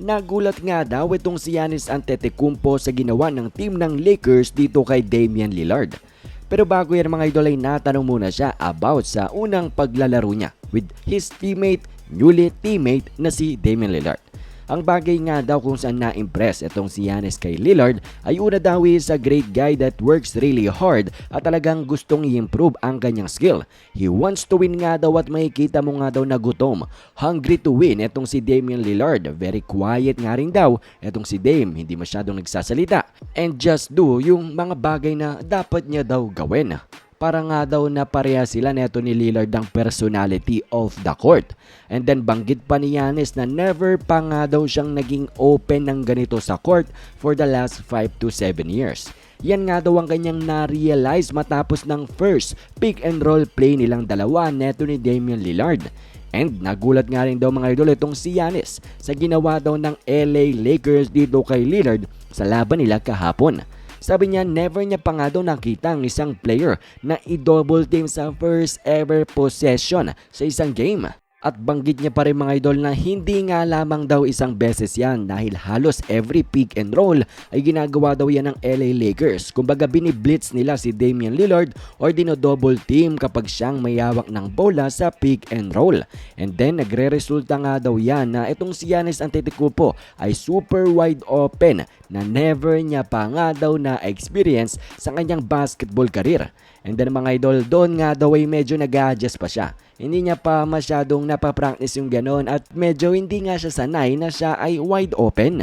Nagulat nga daw itong si Giannis Antetokounmpo sa ginawa ng team ng Lakers dito kay Damian Lillard. Pero bago yan mga idol ay natanong muna siya about sa unang paglalaro niya with his teammate, newly teammate na si Damian Lillard. Ang bagay nga daw kung saan na-impress itong si Giannis kay Lillard ay una daw is a great guy that works really hard at talagang gustong i-improve ang kanyang skill. He wants to win nga daw at makikita mo nga daw na gutom. Hungry to win itong si Damian Lillard. Very quiet nga rin daw itong si Dame. Hindi masyadong nagsasalita. And just do yung mga bagay na dapat niya daw gawin para nga daw na pareha sila neto ni Lillard ng personality off the court. And then banggit pa ni Giannis na never pa nga daw siyang naging open ng ganito sa court for the last 5 to 7 years. Yan nga daw ang kanyang na-realize matapos ng first pick and roll play nilang dalawa neto ni Damian Lillard. And nagulat nga rin daw mga idol itong si Giannis sa ginawa daw ng LA Lakers dito kay Lillard sa laban nila kahapon. Sabi niya never niya pa nga daw nakita ang isang player na i-double team sa first ever possession sa isang game. At banggit niya pa rin mga idol na hindi nga lamang daw isang beses yan dahil halos every pick and roll ay ginagawa daw yan ng LA Lakers. Kumbaga biniblitz nila si Damian Lillard or dino-double team kapag siyang mayawak ng bola sa pick and roll. And then nagre-resulta nga daw yan na itong si Giannis Antetokounmpo ay super wide open na never niya pa nga daw na experience sa kanyang basketball career. And then mga idol, doon nga daw ay medyo nag-adjust pa siya. Hindi niya pa masyadong napapractice yung ganon at medyo hindi nga siya sanay na siya ay wide open.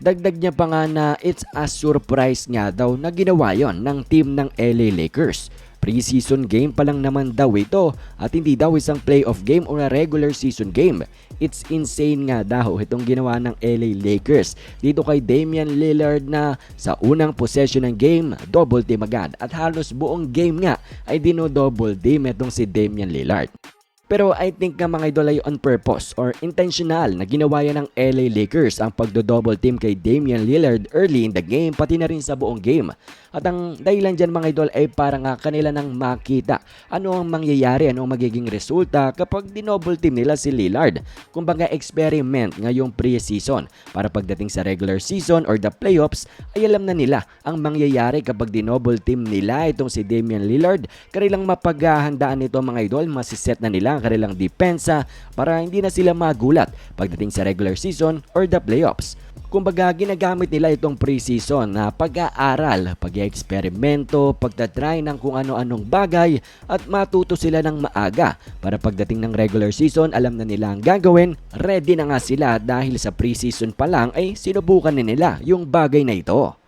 Dagdag niya pa nga na it's a surprise nga daw na ginawa yon ng team ng LA Lakers. Preseason game pa lang naman daw ito at hindi daw isang playoff game or a regular season game. It's insane nga daw itong ginawa ng LA Lakers dito kay Damian Lillard na sa unang possession ng game, double team agad at halos buong game nga ay dino-double team itong si Damian Lillard. Pero I think nga mga idol ay on purpose or intentional na ginawa yan ng LA Lakers ang pagdo-double team kay Damian Lillard early in the game pati na rin sa buong game. At ang dahilan dyan mga idol ay para nga kanila nang makita ano ang mangyayari, ano ang magiging resulta kapag dinoble team nila si Lillard. Kumbaga experiment ngayong pre-season para pagdating sa regular season or the playoffs ay alam na nila ang mangyayari kapag dinoble team nila itong si Damian Lillard. Kanilang mapaghahandaan nito mga idol, masiset na nila kanilang depensa para hindi na sila magulat pagdating sa regular season or the playoffs. Kumbaga, ginagamit nila itong preseason na pag-aaral, pag-eksperimento, pagtatry ng kung ano-anong bagay at matuto sila ng maaga para pagdating ng regular season, alam na nila ang gagawin, ready na nga sila dahil sa preseason pa lang ay sinubukan na nila yung bagay na ito.